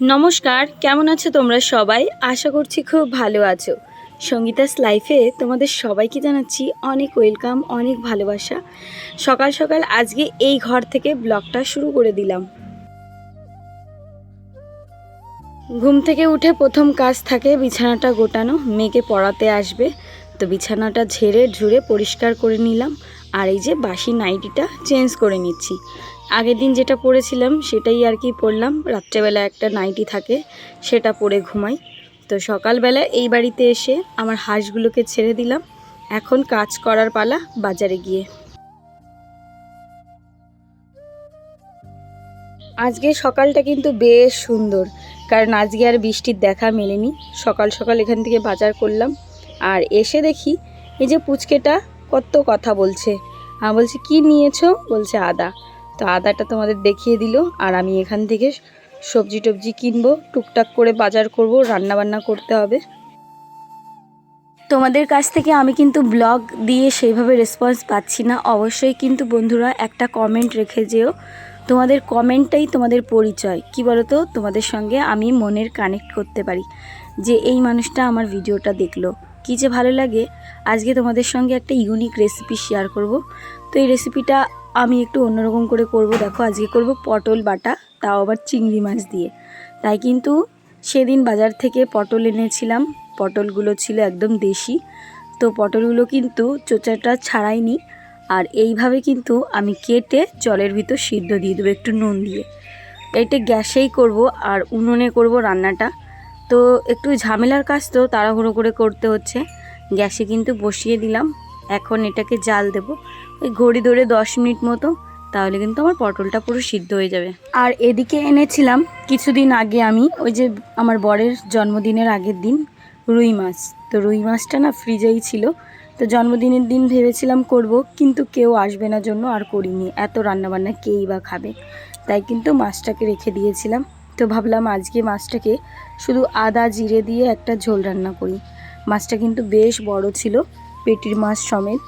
নমস্কার, কেমন আছো তোমরা সবাই? আশা করছি খুব ভালো আছো। সঙ্গীতাস লাইফে তোমাদের সবাইকে জানাচ্ছি অনেক ওয়েলকাম, অনেক ভালোবাসা। সকাল সকাল আজকে এই ঘর থেকে ব্লগটা শুরু করে দিলাম। ঘুম থেকে উঠে প্রথম কাজ থাকে বিছানাটা গোটানো, মেয়েকে পড়াতে আসবে। তো বিছানাটা ঝেড়ে ঝুড়ে পরিষ্কার করে নিলাম। আর এই যে বাসি নাইটিটা চেঞ্জ করে নিচ্ছি। আগের দিন যেটা পরেছিলাম সেটাই আর কি পরলাম রাত্রেবেলা একটা নাইটি থাকে, সেটা পরে ঘুমাই। তো সকালবেলা এই বাড়িতে এসে আমার হাঁসগুলোকে ছেড়ে দিলাম। এখন কাজ করার পালা বাজারে গিয়ে। আজকে সকালটা কিন্তু বেশ সুন্দর, কারণ আজকে আর বৃষ্টির দেখা মেলেনি। সকাল সকাল এখান থেকে বাজার করলাম, আর এসে দেখি এই যে পুচকেটা কত কথা বলছে। আমি বলছি, কি নিয়েছো? বলছে, আদা। তো আদাটা তোমাদের দেখিয়ে দিল, আর আমি এখান থেকে সবজি টবজি কিনবো, টুকটাক করে বাজার করব রান্না বান্না করতে হবে। তোমাদের কাছ থেকে আমি কিন্তু ব্লগ দিয়ে সেইভাবে রেসপন্স পাচ্ছি না। অবশ্যই কিন্তু বন্ধুরা একটা কমেন্ট রেখে যেও। তোমাদের কমেন্টটাই তোমাদের পরিচয়। কি বলো তো তোমাদের সঙ্গে আমি মনের কানেক্ট করতে পারি যে এই মানুষটা আমার ভিডিওটা দেখল। কী যে ভালো লাগে। আজকে তোমাদের সঙ্গে একটা ইউনিক রেসিপি শেয়ার করব। তো এই রেসিপিটা আমি একটু অন্যরকম করে করব। দেখো আজকে করব পটল বাটা, তাও আবার চিংড়ি মাছ দিয়ে। তাই কিন্তু সেদিন বাজার থেকে পটল এনেছিলাম। পটলগুলো ছিল একদম দেশি। তো পটলগুলো কিন্তু চোচাটা ছাড়াইনি। আর এইভাবে কিন্তু আমি কেটে জলের ভিতর সিদ্ধ দিয়ে দেবো একটু নুন দিয়ে। এটা গ্যাসেই করব আর উনুনে করব রান্নাটা। তো একটু ঝামেলার কাজ তো, তাড়াহুড়ো করে করতে হচ্ছে। গ্যাসে কিন্তু বসিয়ে দিলাম। এখন এটাকে জাল দেব। ওই ঘড়ি ধরে দশ মিনিট মতো, তাহলে কিন্তু আমার পটলটা পুরো সিদ্ধ হয়ে যাবে। আর এদিকে এনেছিলাম কিছুদিন আগে আমি, ওই যে আমার বরের জন্মদিনের আগের দিন রুই মাছ। তো রুই মাছটা না ফ্রিজেই ছিল। তো জন্মদিনের দিন ভেবেছিলাম করব, কিন্তু কেউ আসবে না জন্য আর করিনি। এত রান্নাবান্না কেই বা খাবে? তাই কিন্তু মাছটাকে রেখে দিয়েছিলাম। তো ভাবলাম আজকে মাছটাকে শুধু আদা জিরে দিয়ে একটা ঝোল রান্না করি। মাছটা কিন্তু বেশ বড় ছিল, পেটির মাছ সমেত।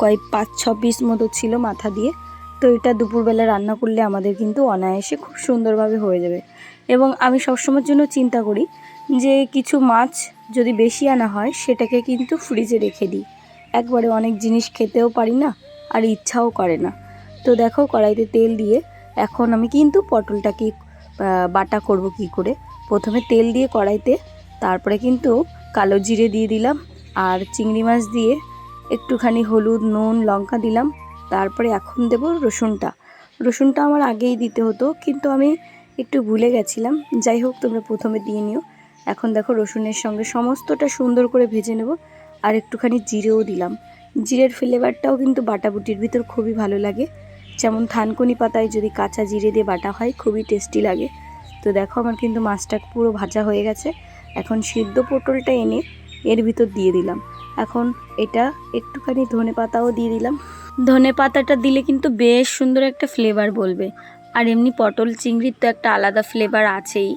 কয়েক পাঁচ, ছ পিস মতো ছিল মাথা দিয়ে। তো এটা দুপুরবেলা রান্না করলে আমাদের কিন্তু অনায়াসে খুব সুন্দরভাবে হয়ে যাবে। এবং আমি সবসময়ের জন্য চিন্তা করি যে কিছু মাছ যদি বেশি আনা হয়, সেটাকে কিন্তু ফ্রিজে রেখে দিই। একবারে অনেক জিনিস খেতেও পারি না আর ইচ্ছাও করে না। তো দেখো কড়াইতে তেল দিয়ে এখন আমি কিন্তু পটলটাকে বাটা করব কি করে? প্রথমে তেল দিয়ে কড়াইতে, তারপরে কিন্তু কালো জিরে দিয়ে দিলাম আর চিংড়ি মাছ দিয়ে একটুখানি হলুদ, নুন, লঙ্কা দিলাম। তারপরে এখন দেব রসুনটা। রসুনটা আমার আগেই দিতে হতো, কিন্তু আমি একটু ভুলে গেছিলাম। যাই হোক, তোমরা প্রথমে দিয়ে নিও। এখন দেখো রসুনের সঙ্গে সমস্তটা সুন্দর করে ভেজে নেব। আর একটুখানি জিরেও দিলাম। জিরের ফ্লেভারটাও কিন্তু বাটাবুটির ভিতর খুবই ভালো লাগে। যেমন থানকুনি পাতায় যদি কাঁচা জিরে দিয়ে বাটা হয়, খুবই টেস্টি লাগে। তো দেখো আমার কিন্তু মাছটা পুরো ভাজা হয়ে গেছে। এখন সিদ্ধ পটলটা এনে এর ভিতর দিয়ে দিলাম। এখন এটা একটুখানি ধনে পাতাও দিয়ে দিলাম। ধনে পাতাটা দিলে কিন্তু বেশ সুন্দর একটা ফ্লেভার বলবে। আর এমনি পটল চিংড়ির তো একটা আলাদা ফ্লেভার আছেই।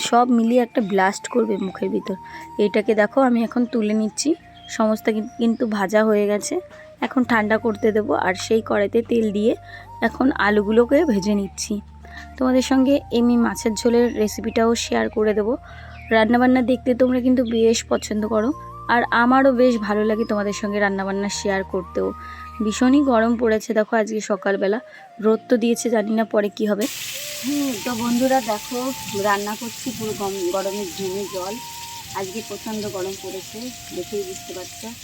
সব মিলিয়ে একটা ব্লাস্ট করবে মুখের ভিতর। এটাকে দেখো, আমি এখন তুলে নিচ্ছি। সমস্ত কিন- কিন্তু ভাজা হয়ে গেছে। এখন ঠান্ডা করতে দেবো আর সেই কড়াইতে তেল দিয়ে এখন আলুগুলোকে ভেজে নিচ্ছি। তোমাদের সঙ্গে এমনি মাছের ঝোলের রেসিপিটাও শেয়ার করে দেবো। রান্নাবান্না দেখতে তোমরা কিন্তু বেশ পছন্দ করো। আর আমারও বেশ ভালো লাগে তোমাদের সঙ্গে রান্নাবান্না শেয়ার করতেও। ভীষণই গরম পড়েছে দেখো আজকে সকালবেলা। রোদ তো দিয়েছে জানি না পরে কি হবে। হুম তো বন্ধুরা দেখো রান্না করছি পুরো গম- গরমের ঘুমে জল। আজকে প্রচণ্ড গরম পড়েছে দেখেই বুঝতে পারছ।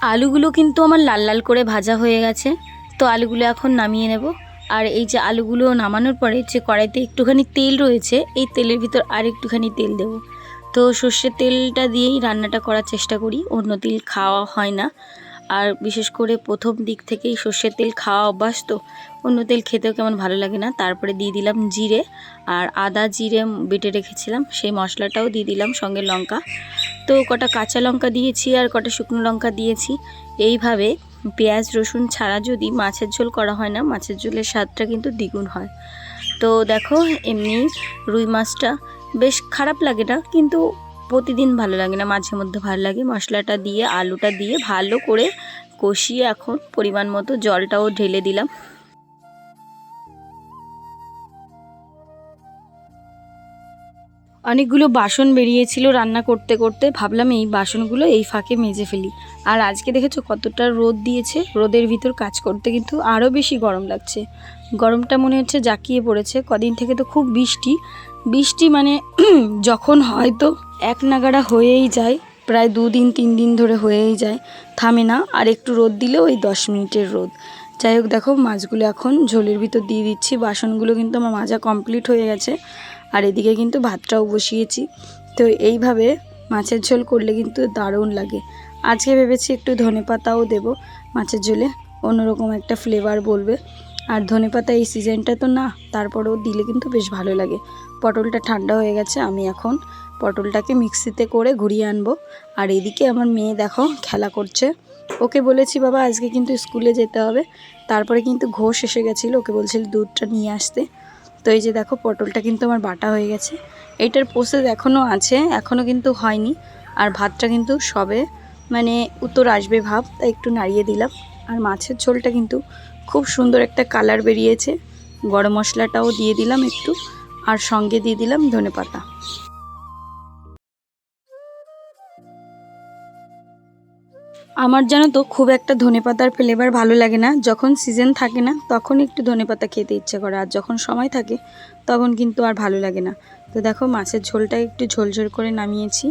আলুগুলো কিন্তু আমার লাল লাল করে ভাজা হয়ে গেছে তো আলুগুলো এখন নামিয়ে নেব। আর এই যে আলুগুলো নামানোর পরে যে কড়াইতে একটুখানি তেল রয়েছে, এই তেলের ভিতর আর একটুখানি তেল দেবো। তো সর্ষের তেলটা দিয়েই রান্নাটা করার চেষ্টা করি, অন্য তেল খাওয়া হয় না। আর বিশেষ করে প্রথম দিক থেকেই সর্ষের তেল খাওয়া অভ্যাস তো অন্য তেল খেতেও কেমন ভালো লাগে না। তারপরে দিয়ে দিলাম জিরে আর আদা জিরে বেটে রেখেছিলাম। সেই মশলাটাও দিয়ে দিলাম সঙ্গে লঙ্কা। তো কটা কাঁচা লঙ্কা দিয়েছি আর কটা শুকনো লঙ্কা দিয়েছি। এইভাবে পেঁয়াজ, রসুন ছাড়া যদি মাছের ঝোল করা হয় না, মাছের ঝোলের স্বাদটা কিন্তু দ্বিগুণ হয়। তো দেখো, এমনি রুই মাছটা বেশ খারাপ লাগে না, কিন্তু প্রতিদিন ভালো লাগে না, মাঝে মধ্যে ভালো লাগে। মশলাটা দিয়ে, আলুটা দিয়ে ভালো করে কষিয়ে এখন পরিমাণ মতো জলটাও ঢেলে দিলাম। অনেকগুলো বাসন বেরিয়েছিল রান্না করতে করতে। ভাবলাম এই বাসনগুলো এই ফাঁকে মেজে ফেলি। আর আজকে দেখেছ কতটা রোদ দিয়েছে? রোদের ভিতর কাজ করতে কিন্তু আরও বেশি গরম লাগছে। গরমটা মনে হচ্ছে জাকিয়ে পড়েছে। কদিন থেকে তো খুব বৃষ্টি। বৃষ্টি মানে যখন হয়তো এক নাগাড়া হয়েই যায়। প্রায় দুদিন তিন দিন ধরে হয়েই যায়। থামে না। আর একটু রোদ দিলেও ওই দশ মিনিটের রোদ। যাই হোক দেখো, মাছগুলো এখন ঝোলের ভিতর দিয়ে দিচ্ছি। বাসনগুলো কিন্তু আমার মাজা কমপ্লিট হয়ে গেছে। আর এদিকে কিন্তু ভাতটাও বসিয়েছি। তো এইভাবে মাছের ঝোল করলে কিন্তু দারুণ লাগে। আজকে ভেবেছি একটু ধনে পাতাও দেবো মাছের ঝোলে, অন্যরকম একটা ফ্লেভার বলবে। আর ধনে পাতা এই সিজনটা তো না, তারপরেও দিলে কিন্তু বেশ ভালো লাগে। পটলটা ঠান্ডা হয়ে গেছে, আমি এখন পটলটাকে মিক্সিতে করে ঘুরিয়ে আনব। আর এদিকে আমার মেয়ে দেখো খেলা করছে। ওকে বলেছি, বাবা, আজকে কিন্তু স্কুলে যেতে হবে। তারপরে কিন্তু ঘোষ এসে গেছিল, ওকে বলছিল, দুধটা নিয়ে আসতে। তো এই যে দেখো, পটলটা কিন্তু আমার বাটা হয়ে গেছে। এইটার প্রসেস এখনও আছে এখনও কিন্তু হয়নি। আর ভাতটা কিন্তু সবে মানে উত্তর আসবে ভাব, তাই একটু নাড়িয়ে দিলাম। আর মাছের ঝোলটা কিন্তু খুব সুন্দর একটা কালার বেরিয়েছে। গরম মশলাটাও দিয়ে দিলাম একটু, আর সঙ্গে দিয়ে দিলাম ধনে পাতা আমার জানো তো, খুব একটা ধনেপাতার ফ্লেভার ভালো লাগে না। যখন সিজন থাকে না, তখন একটু ধনেপাতা খেতে ইচ্ছে করে। আর যখন সময় থাকে, তখন কিন্তু আর ভালো লাগে না। তো দেখো, মাছের ঝোলটা একটু ঝোলঝোল করে নামিয়েছি।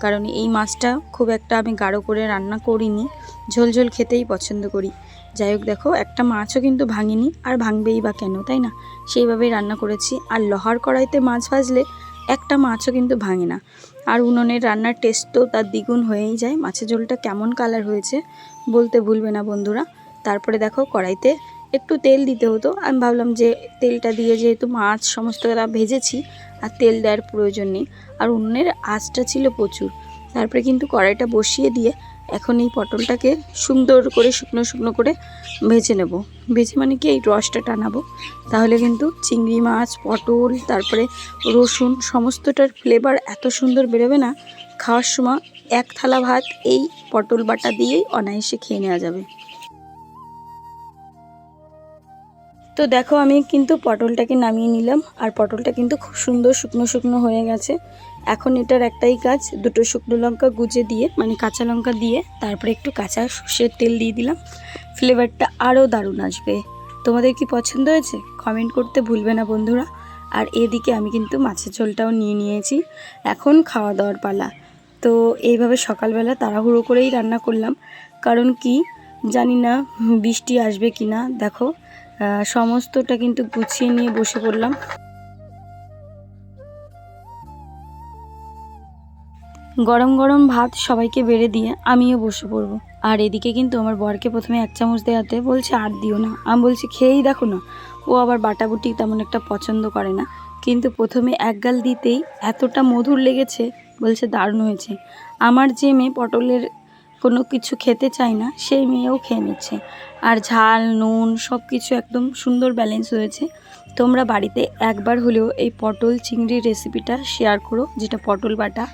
কারণ এই মাছটা খুব একটা আমি গাঢ় করে রান্না করিনি। ঝোল ঝোল খেতেই পছন্দ করি। যাই হোক, দেখো, একটা মাছও কিন্তু ভাঙিনি। আর ভাঙবেই বা কেন, তাই না? সেইভাবেই রান্না করেছি। আর লোহার কড়াইতে মাছ ভাজলে একটা মাছও কিন্তু ভাঙে না। আর উনুনের রান্নার টেস্ট তো তার দ্বিগুণ হয়েই যায়। মাছের ঝোলটা কেমন কালার হয়েছে বলতে ভুলবে না বন্ধুরা। তারপরে দেখো কড়াইতে একটু তেল দিতে হতো। আমি ভাবলাম যে তেলটা দিয়ে যেহেতু মাছ সমস্ত কটা ভেজেছি, আর তেল দেওয়ার প্রয়োজন নেই। আর উনুনের আঁচটা ছিল প্রচুর। তারপরে কিন্তু কড়াইটা বসিয়ে দিয়ে এখন এই পটলটাকে সুন্দর করে শুকনো শুকনো করে ভেজে নেব। ভেজে মানে কি? এই রসটা টানাবো। তাহলে কিন্তু চিংড়ি মাছ, পটল, তারপরে রসুন সমস্তটার ফ্লেভার এত সুন্দর বেরোবে না। খাওয়ার সময় এক থালা ভাত এই পটল বাটা দিয়েই অনায়াসে খেয়ে নেওয়া যাবে। তো দেখো আমি কিন্তু পটলটাকে নামিয়ে নিলাম। আর পটলটা কিন্তু খুব সুন্দর শুকনো শুকনো হয়ে গেছে। এখন এটার একটাই কাজ, দুটো শুকনো লঙ্কা গুজে দিয়ে মানে কাঁচা লঙ্কা দিয়ে, তারপরে একটু কাঁচা সর্ষের তেল দিয়ে দিলাম। ফ্লেভারটা আরও দারুণ আসবে। তোমাদের কি পছন্দ হয়েছে? কমেন্ট করতে ভুলবে না বন্ধুরা। আর এদিকে আমি কিন্তু মাছের ঝোলটাও নিয়ে নিয়েছি। এখন খাওয়া দাওয়ার পালা। তো এইভাবে সকালবেলা তাড়াহুড়ো করেই রান্না করলাম। কারণ কি জানি না, বৃষ্টি আসবে কি না দেখো সমস্তটা কিন্তু গুছিয়ে নিয়ে বসে পড়লাম। গরম গরম ভাত সবাইকে বেড়ে দিয়ে আমিও বসে পড়ব। আর এদিকে কিন্তু আমার বরকে প্রথমে এক চামচ দেওয়াতে বলছে, আর দিও না। আমি বলছি, খেয়েই দেখো না। ও আবার বাটাবুটি তেমন একটা পছন্দ করে না। কিন্তু প্রথমে এক গাল দিতেই এতটা মধুর লেগেছে, বলছে, দারুণ হয়েছে। আমার যে মেয়ে পটলের কোনো কিছু খেতে চায় না, সেই মেয়েও খেয়ে নিচ্ছে। আর ঝাল, নুন সব কিছু একদম সুন্দর ব্যালেন্স হয়েছে। তোমরা বাড়িতে একবার হলেও এই পটল চিংড়ির রেসিপিটা শেয়ার করো, যেটা পটল বাটা।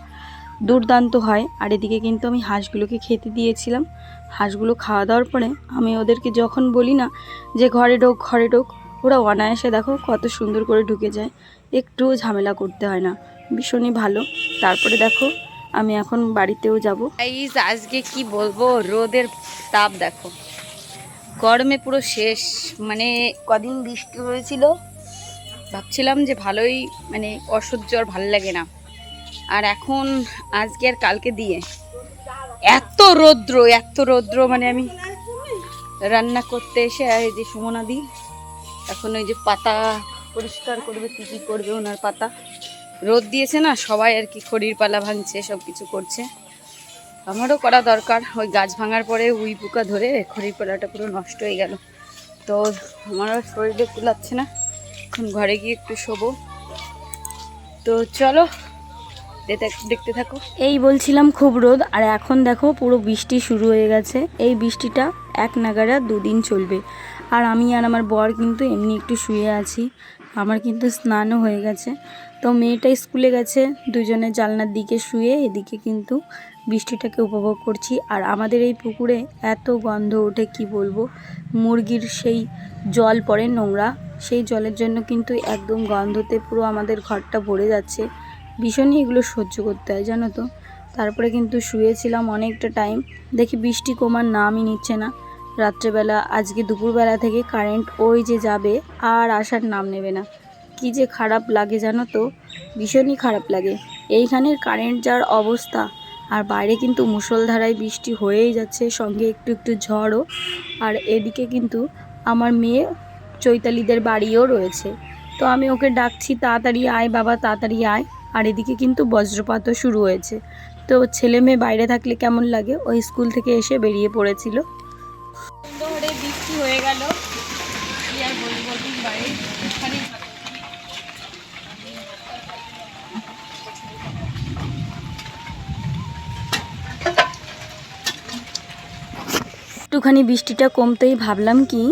দুর্দান্ত হয়। আর এদিকে কিন্তু আমি হাঁসগুলোকে খেতে দিয়েছিলাম। হাঁসগুলো খাওয়া দাওয়ার পরে আমি ওদেরকে যখন বলি না যে ঘরে ঢোক ঘরে ঢোক, ওরা অনায়াসে দেখো কত সুন্দর করে ঢুকে যায়। একটুও ঝামেলা করতে হয় না। ভীষণই ভালো। তারপরে দেখো আমি এখন বাড়িতেও যাব। গাইস আজকে কি বলব? রোদের তাপ দেখো। গরমে পুরো শেষ। মানে কদিন বৃষ্টি হয়েছিল, ভাবছিলাম যে ভালোই মানে অসহ্য আর ভালো লাগে না। আর এখন আজকে আর কালকে দিয়ে। এত রৌদ্র এত রৌদ্র মানে আমি রান্না করতে এসে এই যে সুমনা দি এখন ওই যে পাতা পরিষ্কার করবে, কী কী করবে ওনার পাতা। রোদ দিয়েছে না, সবাই আর কি খড়ির পালা ভাঙছে সব কিছু করছে। আমারও করা দরকার, ওই গাছ ভাঙার পরে উই পোকা ধরে খড়ির পালাটা পুরো নষ্ট হয়ে গেল। তো আমারও শরীরে কুলাচ্ছে না, এখন ঘরে গিয়ে একটু শোবো। তো চলো দেখতে থাকো। এই বলছিলাম খুব রোদ, আর এখন দেখো পুরো বৃষ্টি শুরু হয়ে গেছে। এই বৃষ্টিটা এক নাগারা দুদিন চলবে। আর আমি আর আমার বর কিন্তু এমনি একটু শুয়ে আছি। আমার কিন্তু স্নানও হয়ে গেছে। তো মেয়েটা স্কুলে গেছে, দুজনে জানলার দিকে শুয়ে এদিকে কিন্তু বৃষ্টিটাকে উপভোগ করছি। আর আমাদের এই পুকুরে এত গন্ধ ওঠে, কি বলব? মুরগির সেই জল পড়ে নোংরা। সেই জলের জন্য কিন্তু একদম গন্ধতে পুরো আমাদের ঘরটা ভরে যাচ্ছে। ভীষণই এগুলো সহ্য করতে হয়, জানো তো। তারপরে কিন্তু শুয়েছিলাম অনেকটা টাইম দেখি বৃষ্টি কমার নামই নিচ্ছে না। রাত্রেবেলা, আজকে দুপুরবেলা থেকে কারেন্ট ওই যে যাবে আর আসার নাম নেবে না। কি যে খারাপ লাগে, জানো তো। ভীষণই খারাপ লাগে। এইখানের কারেন্ট যার অবস্থা, আর বাইরে কিন্তু মুষলধারায় বৃষ্টি হয়েই যাচ্ছে, সঙ্গে একটু একটু ঝড়ও। আর এদিকে কিন্তু আমার মেয়ে চৈতালিদের বাড়িও রয়েছে। তো আমি ওকে ডাকছি, তাড়াতাড়ি আয় বাবা, তাড়াতাড়ি আয়। আর এদিকে কিন্তু বজ্রপাতও শুরু হয়েছে। তো ছেলে মেয়ে বাইরে থাকলে কেমন লাগে? ওই স্কুল থেকে এসে বেরিয়ে পড়েছিল। বৃষ্টি হয়ে গেল। একটুখানি বৃষ্টিটা কমতেই ভাবলাম কি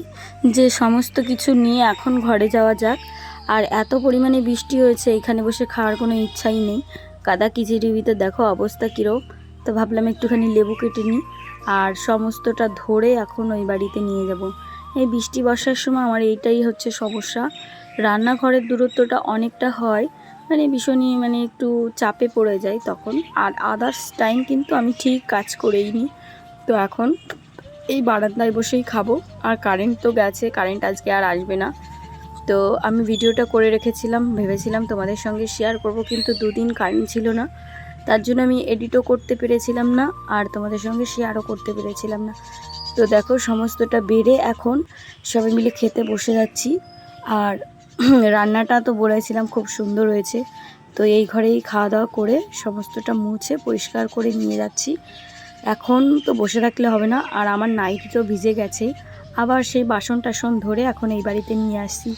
যে সমস্ত কিছু নিয়ে এখন ঘরে যাওয়া যাক। আর এত পরিমাণে বৃষ্টি হয়েছে, এখানে বসে খাওয়ার কোনো ইচ্ছাই নেই। কাদা কিচিরির ভিতর দেখো অবস্থা কীরকম তো ভাবলাম একটুখানি লেবু কেটে নিই। আর সমস্তটা ধরে এখন ওই বাড়িতে নিয়ে যাব। এই বৃষ্টি বর্ষার সময় আমার এইটাই হচ্ছে সমস্যা। রান্নাঘরের দূরত্বটা অনেকটা হয় মানে ভীষণই মানে একটু চাপে পড়ে যায় তখন। আর আদার্স টাইম কিন্তু আমি ঠিক কাজ করেই নিই। তো এখন এই বারান্দায় বসেই খাব। আর কারেন্ট তো গেছে কারেন্ট আজকে আর আসবে না। তো আমি ভিডিওটা করে রেখেছিলাম, ভেবেছিলাম তোমাদের সঙ্গে শেয়ার করব, কিন্তু দুদিন কারেন্ট ছিল না। তার জন্য আমি এডিটও করতে পেরেছিলাম না, আর তোমাদের সঙ্গে শেয়ারও করতে পেরেছিলাম না। তো দেখো, সমস্তটা বেড়ে এখন সবাই মিলে খেতে বসে যাচ্ছি। আর রান্নাটা তো বলেছিলাম, খুব সুন্দর হয়েছে। তো এই ঘরেই খাওয়া দাওয়া করে সমস্তটা মুছে পরিষ্কার করে নিয়ে যাচ্ছি। এখন তো বসে থাকলে হবে না, আর আমার নাইটি তো ভিজে গেছে। আবার সেই বাসন টাসন ধরে এখন এই বাড়িতে নিয়ে আসছি।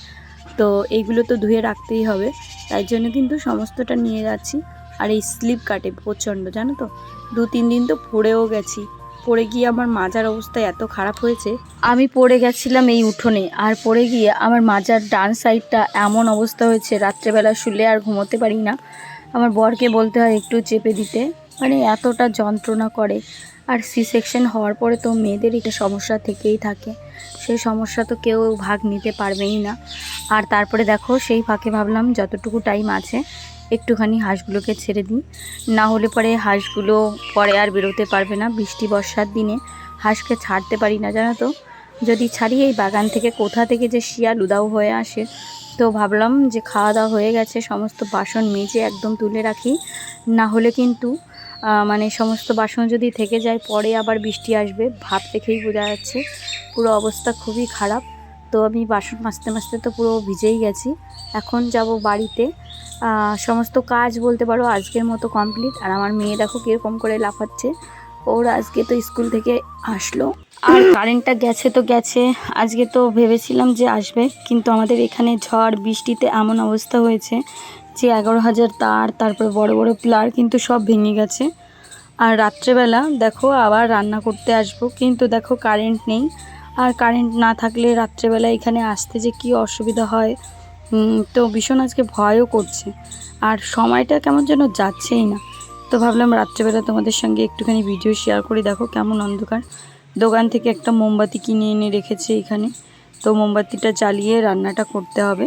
তো এইগুলো তো ধুয়ে রাখতেই হবে, তাই জন্য কিন্তু সমস্তটা নিয়ে যাচ্ছি। আর এই স্লিপ কাটে প্রচণ্ড, জানো তো? দু তিন দিন তো পড়েও গেছি। পড়ে গিয়ে আমার মাজার অবস্থা এত খারাপ হয়েছে। আমি পড়ে গেছিলাম এই উঠোনে, আর পড়ে গিয়ে আমার মাজার ডান সাইডটা এমন অবস্থা হয়েছে, রাত্রেবেলা শুলে আর ঘুমোতে পারি না। আমার বরকে বলতে হয় একটু চেপে দিতে। মানে এতটা যন্ত্রণা করে। আর সি সেকশন হওয়ার পরে তো মেয়েদের একটা সমস্যা থেকেই থাকে। সেই সমস্যা তো কেউ ভাগ নিতে পারবেই না। আর তারপরে দেখো, সেই ফাঁকে ভাবলাম যতটুকু টাইম আছে, একটুখানি হাঁসগুলোকে ছেড়ে দিই। না হলে পরে হাঁসগুলো পরে আর বেরোতে পারবে না বৃষ্টি বর্ষার দিনে। হাঁসকে ছাড়তে পারি না, জানো তো? যদি ছাড়ি এই বাগান থেকে কোথা থেকে যে শিয়াল উদাও হয়ে আসে, তো ভাবলাম যে খাওয়া দাওয়া হয়ে গেছে, সমস্ত বাসন মেজে একদম তুলে রাখি। না হলে কিন্তু মানে সমস্ত বাসন যদি থেকে যায়, পরে আবার বৃষ্টি আসবে, ভাব দেখেই বোঝা যাচ্ছে। পুরো অবস্থা খুবই খারাপ। তো আমি বাসন মাজতে মাজতে তো পুরো ভিজেই গেছি। এখন যাব বাড়িতে। সমস্ত কাজ বলতে পারো আজকের মতো কমপ্লিট আর আমার মেয়ে দেখো কীরকম করে লাফাচ্ছে। ওর আজকে তো স্কুল থেকে আসলো। আর কারেন্টটা গেছে তো গেছে। আজকে তো ভেবেছিলাম যে আসবে, কিন্তু আমাদের এখানে ঝড়, বৃষ্টিতে এমন অবস্থা হয়েছে যে এগারো হাজার তার, তারপরে বড় বড় প্লার কিন্তু সব ভেঙে গেছে। আর রাত্রেবেলা দেখো আবার রান্না করতে আসব, কিন্তু দেখো কারেন্ট নেই। আর কারেন্ট না থাকলে রাত্রেবেলা এখানে আসতে যে কি অসুবিধা হয় তো ভীষণ আজকে ভয়ও করছে। আর সময়টা কেমন যেন যাচ্ছেই না। তো ভাবলাম রাত্রেবেলা তোমাদের সঙ্গে একটুখানি ভিডিও শেয়ার করি, দেখো কেমন অন্ধকার। দোকান থেকে একটা মোমবাতি কিনে এনে রেখেছে এখানে। তো মোমবাতিটা জ্বালিয়ে রান্নাটা করতে হবে।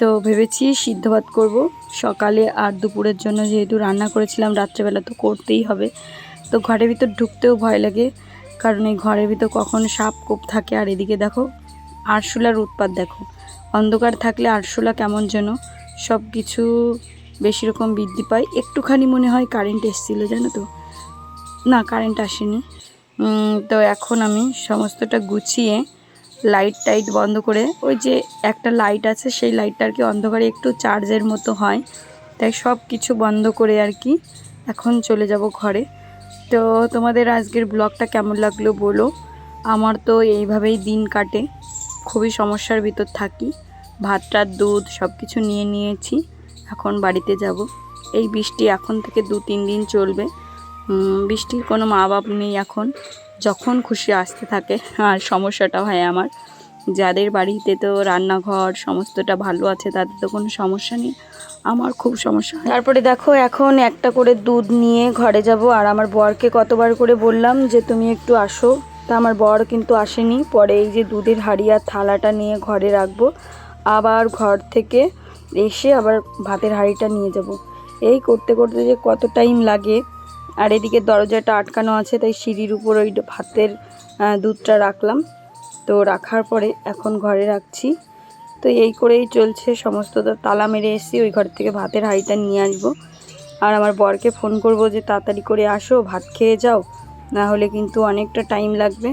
তো ভেবেছি সিদ্ধ ভাত করব। সকালে আর দুপুরের জন্য যেহেতু রান্না করেছিলাম, রাত্রেবেলা তো করতেই হবে। তো ঘরের ভিতর ঢুকতেও ভয় লাগে, কারণ এই ঘরের ভিতর কখন সাপ কোপ থাকে আর এদিকে দেখো, আরশোলার উৎপাত দেখো। অন্ধকার থাকলে আরশোলা কেমন যেন সব কিছু বেশি রকম বৃদ্ধি পায়। একটুখানি মনে হয় কারেন্ট এসেছিল, জানো তো? না, কারেন্ট আসেনি। তো এখন আমি সমস্তটা গুছিয়ে লাইট টাইট বন্ধ করে, ওই যে একটা লাইট আছে, সেই লাইটটা আর কি অন্ধকারে একটু চার্জের মতো হয়। তাই সব কিছু বন্ধ করে আর কি এখন চলে যাব ঘরে। তো তোমাদের আজকের ব্লগটা কেমন লাগল বলো? আমার তো এইভাবেই দিন কাটে, খুবই সমস্যার ভিতর থাকি। ভাত টাত দুধ সব কিছু নিয়ে নিয়েছি, এখন বাড়িতে যাব। এই বৃষ্টি এখন থেকে দু তিন দিন চলবে। বৃষ্টির কোনো মা বাপ নেই এখন। যখন খুশি আসতে থাকে, আর সমস্যাটা হয় আমার। যাদের বাড়িতে তো রান্নাঘর সমস্তটা ভালো আছে, তাদের তো কোনো সমস্যা নেই। আমার খুব সমস্যা তারপরে দেখো, এখন একটা করে দুধ নিয়ে ঘরে যাব, আর আমার বরকে কতবার করে বললাম যে, তুমি একটু আসো। তা আমার বর কিন্তু আসেনি। পরে এই যে দুধের হাঁড়ি আর থালাটা নিয়ে ঘরে রাখব, আবার ঘর থেকে এসে আবার ভাতের হাঁড়িটা নিয়ে যাব। এই করতে করতে যে কত টাইম লাগে আর এদিকে দরজাটা আটকানো আছে, তাই সিঁড়ির উপর ওই ভাতের দুধটা রাখলাম। তো রাখার পরে এখন ঘরে রাখছি। তো এই করেই চলছে সমস্ত। তো তালা মেরে এসেছি, ওই ঘর থেকে ভাতের হাঁড়িটা নিয়ে আসব। আর আমার বরকে ফোন করব যে তাড়াতাড়ি করে আসো, ভাত খেয়ে যাও। না হলে কিন্তু অনেকটা টাইম লাগবে।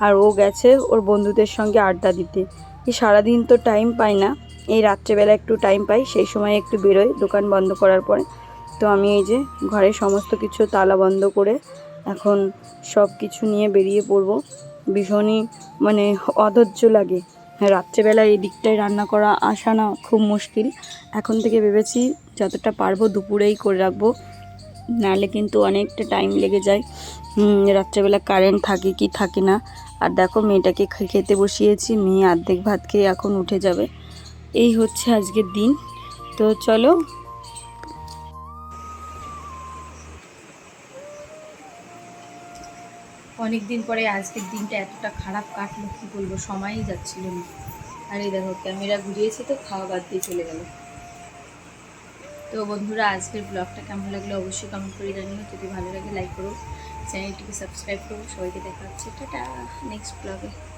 আর ও গেছে ওর বন্ধুদের সঙ্গে আড্ডা দিতে। এই সারাদিন তো টাইম পাই না। এই রাত্রেবেলা একটু টাইম পাই, সেই সময় একটু বেরোয় দোকান বন্ধ করার পরে। তো আমি এই যে ঘরে সমস্ত কিছু তালা বন্ধ করে এখন সব কিছু নিয়ে বেরিয়ে পড়ব। ভীষণই মানে অধৈর্য লাগে। হ্যাঁ রাত্রেবেলা এই দিকটায় রান্না করা আসা না খুব মুশকিল। এখন থেকে ভেবেছি যতটা পারব দুপুরেই করে রাখব। নাহলে কিন্তু অনেকটা টাইম লেগে যায়। রাত্রেবেলা কারেন্ট থাকে কি থাকে না। আর দেখো মেয়েটাকে খেতে বসিয়েছি, মেয়ে অর্ধেক ভাত খেয়ে এখন উঠে যাবে। এই হচ্ছে আজকের দিন। তো চলো অনেক দিন পরে আজকের দিনটা এতটা খারাপ কাটলো, কি বলব? সময়ই যাচ্ছিল না। আর এই দেখো, ক্যামেরা ঘুরিয়েছে তো, খাওয়া বাদ দিয়ে চলে গেল। তো বন্ধুরা, আজকের ব্লগটা কেমন লাগল অবশ্যই কমেন্ট করে জানিও। যদি ভালো লাগে লাইক করো। চ্যানেলটিকে সাবস্ক্রাইব করো। সবাইকে দেখা হচ্ছে। টাটা! নেক্সট ব্লগে